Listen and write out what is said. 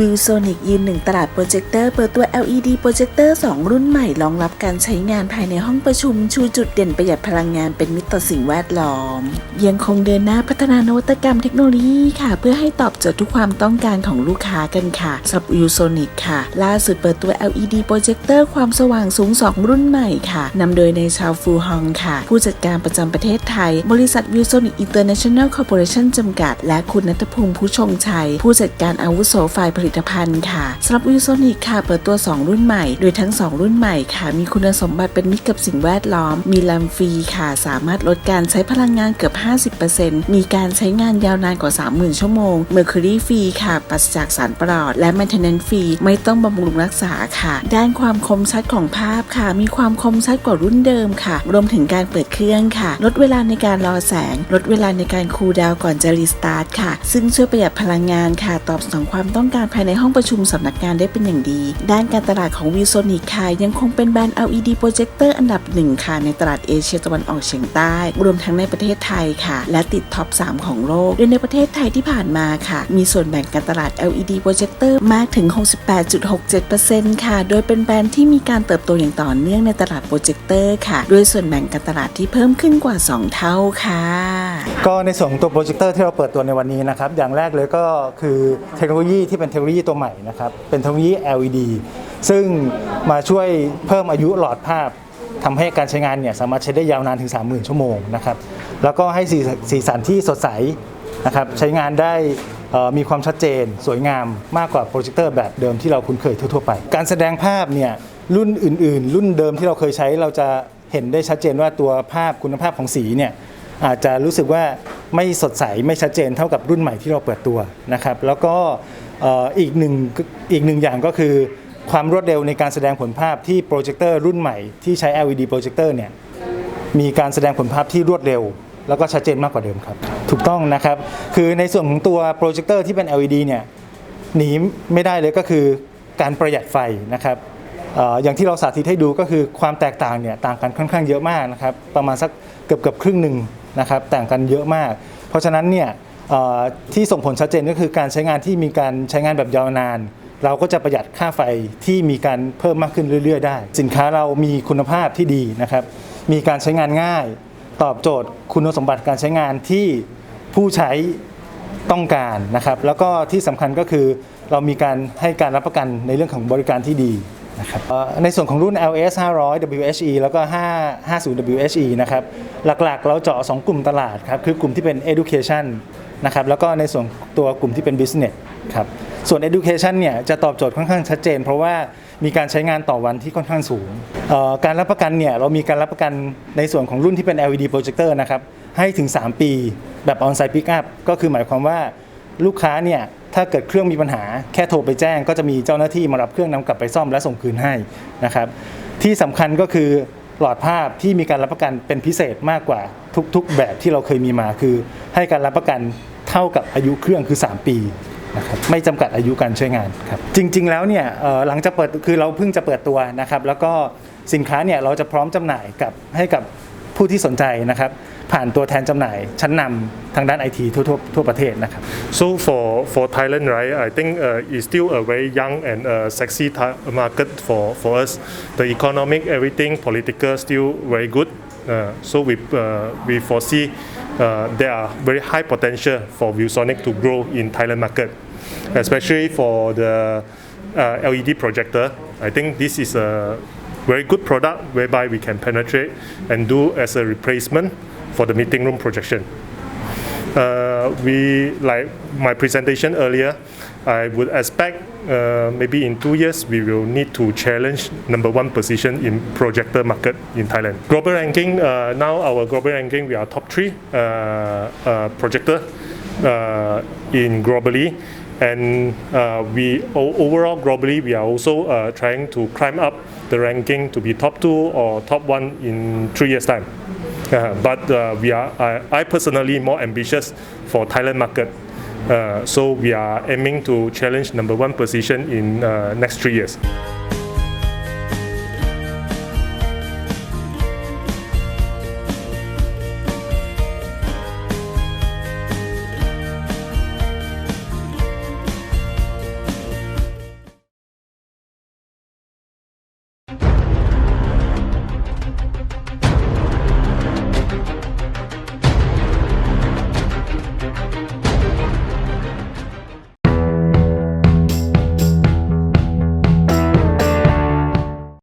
วิวโซนิกยืนหนึ่งตลาดโปรเจคเตอร์เปิดตัว LED โปรเจคเตอร์2รุ่นใหม่รองรับการใช้งานภายในห้องประชุม ชูจุดเด่นประหยัดพลังงานเป็นมิต่อสิ่งแวดล้อม ยังคงเดินหน้าพัฒนานวัตกรรมเทคโนโลยีค่ะ เพื่อให้ตอบโจทย์ทุกความต้องการของลูกค้ากันค่ะสำหรับวิวโซนิกค่ะ ล่าสุดเปิดตัว LED โปรเจคเตอร์ความสว่างสูง 2 รุ่นใหม่ค่ะนำโดยในชาวฟูฮองค่ะ ผู้จัดการประจำประเทศไทย บริษัทวิวโซนิกอินเตอร์เนชั่นแนลคอร์ปอเรชั่นจำกัด และคุณนัทภูมิผู้ชงชัย ผู้จัดการอาวุโสฝ่ายผลิตภัณฑ์ค่ะสำหรับวิวโซนิกค่ะ เปิดตัว 2 รุ่นใหม่ โดยทั้ง 2 รุ่นใหม่ค่ะ มีคุณสมบัติเป็นมิตรกับสิ่งแวดล้อม มีแรมฟรีค่ะ สามารถลดการใช้พลังงานเกือบ 50%มีการใช้งานยาวนานกว่า 30,000 ชั่วโมง Mercury ฟรีค่ะปราศจากสารปลอด และ Maintenance ฟรีไม่ต้องบำรุงรักษาค่ะ ด้านความคมชัดของภาพค่ะ มีความคมชัดกว่ารุ่นเดิมค่ะ รวมถึงการเปิดเครื่องค่ะ ลดเวลาในการรอแสง ลดเวลาในการคูลดาวก่อนจะรีสตาร์ทค่ะ ซึ่งช่วยประหยัดพลังงานค่ะ ตอบสนองความต้องการภายในห้องประชุมสำนักงานได้เป็นอย่างดี ด้านการตลาดของวิวโซนิกค่ะยังคงเป็นแบรนด์ LED โปรเจคเตอร์อันดับหนึ่งค่ะในตลาดเอเชียตะวันออกเฉียงใต้รวมทั้งในประเทศไทยค่ะ และติดท็อป 3 ของโลก โดยในประเทศไทยที่ผ่านมาค่ะ มีส่วนแบ่งการตลาด LED โปรเจคเตอร์มากถึง 68.67%ค่ะ โดยเป็นแบรนด์ที่มีการเติบโตอย่างต่อเนื่องในตลาดโปรเจคเตอร์ค่ะ ด้วยส่วนแบ่งการตลาดที่เพิ่มขึ้นกว่า 2 เท่าค่ะ ก็ในส่วนของตัวโปรเจคเตอร์ที่เราเปิดตัวในวันนี้นะครับ อย่างแรกเลยก็คือเทคโนโลยีที่เป็นเทคโนโลยีตัวใหม่นะครับ เป็นเทคโนโลยี LED ซึ่งมาช่วยเพิ่มอายุหลอดภาพ ทำให้การใช้งานเนี่ยสามารถใช้ได้ยาวนานถึง 30,000 ชั่วโมงนะครับแล้วก็ให้สีสีสันที่สดใสนะครับใช้งานได้มีความชัดเจน สวยงามมากกว่าโปรเจคเตอร์แบบเดิมที่เราคุ้นเคยทั่วๆไป การแสดงภาพเนี่ยรุ่นอื่น ๆ รุ่นเดิมที่เราเคยใช้เราจะเห็นได้ชัดเจนว่าตัวภาพคุณภาพของสีเนี่ยอาจจะรู้สึกว่าไม่สดใสไม่ชัดเจนเท่ากับรุ่นใหม่ที่เราเปิดตัวนะครับแล้วก็อีกหนึ่งอีกหนึ่งอย่างก็คือ ความรวดเร็วในการแสดงผลภาพที่โปรเจคเตอร์รุ่นใหม่ที่ใช้ LED โปรเจคเตอร์เนี่ยมีการแสดงผลภาพที่รวดเร็ว แล้วก็ชัดเจนมากกว่าเดิมครับ ถูกต้องนะครับ คือในส่วนของตัวโปรเจคเตอร์ที่เป็น LED เนี่ยหนีไม่ได้เลยก็คือการประหยัดไฟนะครับอย่างที่เราสาธิตให้ดูก็คือความแตกต่างเนี่ยต่างกันค่อนข้างเยอะมากนะครับประมาณสักเกือบเกือบครึ่งหนึ่งนะครับต่างกันเยอะมาก เพราะฉะนั้นเนี่ยที่ส่งผลชัดเจนก็คือการใช้งานที่มีการใช้งานแบบยาวนาน เราก็จะประหยัดค่าไฟที่มีการเพิ่มมากขึ้นเรื่อย ๆ ได้ สินค้าเรามีคุณภาพที่ดีนะครับ มีการใช้งานง่าย ตอบโจทย์คุณสมบัติการใช้งานที่ผู้ใช้ต้องการนะครับ แล้วก็ที่สำคัญก็คือเรามีการให้การรับประกันในเรื่องของบริการที่ดีนะครับในส่วนของรุ่น LS 500 WHE แล้วก็ 550 WHE นะครับ หลักๆ เราเจาะ 2 กลุ่มตลาดครับ คือกลุ่มที่เป็น education นะครับ แล้วก็ในส่วนตัวกลุ่มที่เป็น business ครับ ส่วน education เนี่ยจะตอบโจทย์ค่อนข้างชัดเจน เพราะว่ามีการใช้งานต่อวันที่ค่อนข้างสูง การรับประกันเนี่ยเรามีการรับประกันในส่วนของรุ่นที่เป็น LED projector นะครับให้ถึง 3 ปีแบบ on-site pick up ก็คือหมายความว่าลูกค้าเนี่ยถ้าเกิดเครื่องมีปัญหาแค่โทรไปแจ้ง ก็จะมีเจ้าหน้าที่มารับเครื่องนำกลับไปซ่อมและส่งคืนให้นะครับที่สำคัญก็คือหลอดภาพที่มีการรับประกันเป็นพิเศษมากกว่าทุกๆ แบบที่เราเคยมีมาคือ ให้การรับประกันเท่ากับอายุเครื่องคือ 3 ปี นะครับไม่จำกัดอายุการใช้งานครับจริง ๆ แล้วเนี่ยเอ่อหลังจากเปิดคือเราเพิ่งจะเปิดตัวนะครับแล้วก็สินค้าเนี่ยเราจะพร้อมจำหน่ายกับให้กับผู้ที่สนใจนะครับ ผ่านตัวแทนจำหน่ายชั้นนำทางด้านไอทีทั่วทั่วทั่วประเทศนะครับ So for for Thailand, right, I think uh, it's still a very young and uh, sexy Thai market for for us. The economic, everything, political, still very good. Uh, so we uh, we foresee uh, there are very high potential for ViewSonic to grow in Thailand market, especially for the uh, LED projector. I think this is a very good product whereby we can penetrate and do as a replacement for the meeting room projection uh, we like my presentation earlier i would expect uh, maybe in two years we will need to challenge number one position in projector market in thailand global ranking uh, now our global ranking we are top three uh, uh, projector uh, in globally and uh, we overall globally we are also uh, trying to climb up the ranking to be top two or top one in three years time uh, but uh, we are, I, I personally more ambitious for Thailand market. Uh, so we are aiming to challenge number one position in uh, next three years.